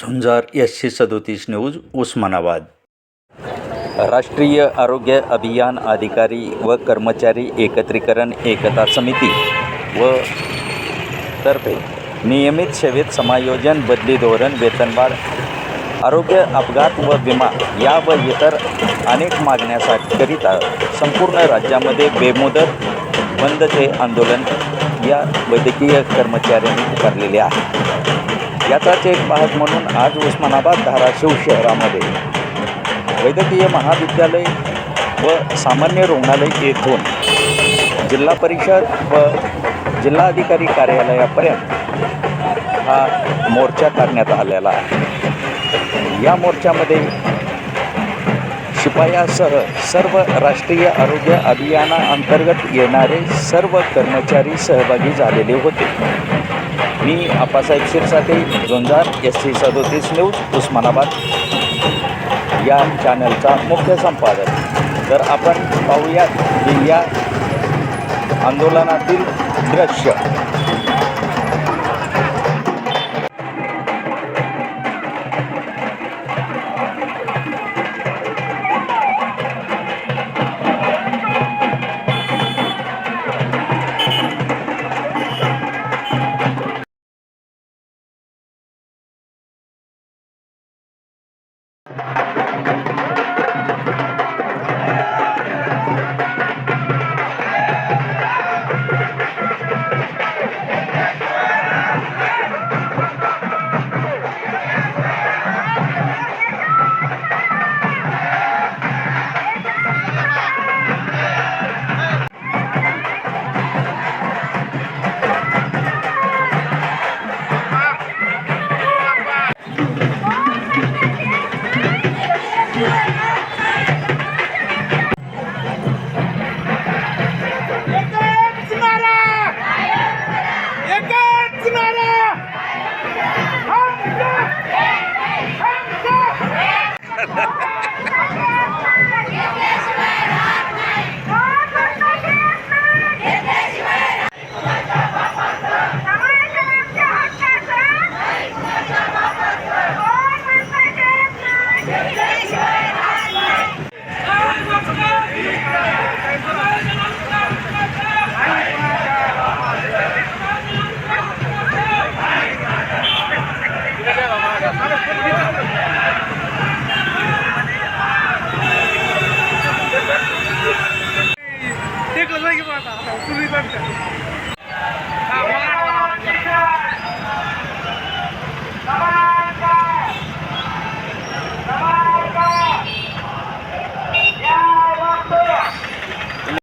झुंजार एसशे सदोतीस न्यूज उस्मानाबाद. राष्ट्रीय आरोग्य अभियान अधिकारी व कर्मचारी एकत्रीकरण एकता समिती व तर्फे नियमित सेवेत समायोजन बदली धोरण वेतनवाढ आरोग्य अपघात व विमा या व इतर अनेक मागण्यासाठीकरिता संपूर्ण राज्यामध्ये बेमुदत बंदचे आंदोलन या वैद्यकीय कर्मचाऱ्यांनी पुकारलेले आहे. याचाच एक भाग म्हणून आज उस्मानाबाद धाराशिव शहरामध्ये वैद्यकीय महाविद्यालय व सामान्य रुग्णालय येथून जिल्हा परिषद व जिल्हाधिकारी कार्यालयापर्यंत हा मोर्चा काढण्यात आलेला आहे. या मोर्चामध्ये शिपायासह सर्व राष्ट्रीय आरोग्य अभियानाअंतर्गत येणारे सर्व कर्मचारी सहभागी झालेले होते. मी आप्पासाहेब दोन झुंजार एस सी सदोतीस न्यूज उस्मानाबाद. या चॅनलचा मुख्य संपादक. तर आपण पाहूयात की या आंदोलनातील दृश्य.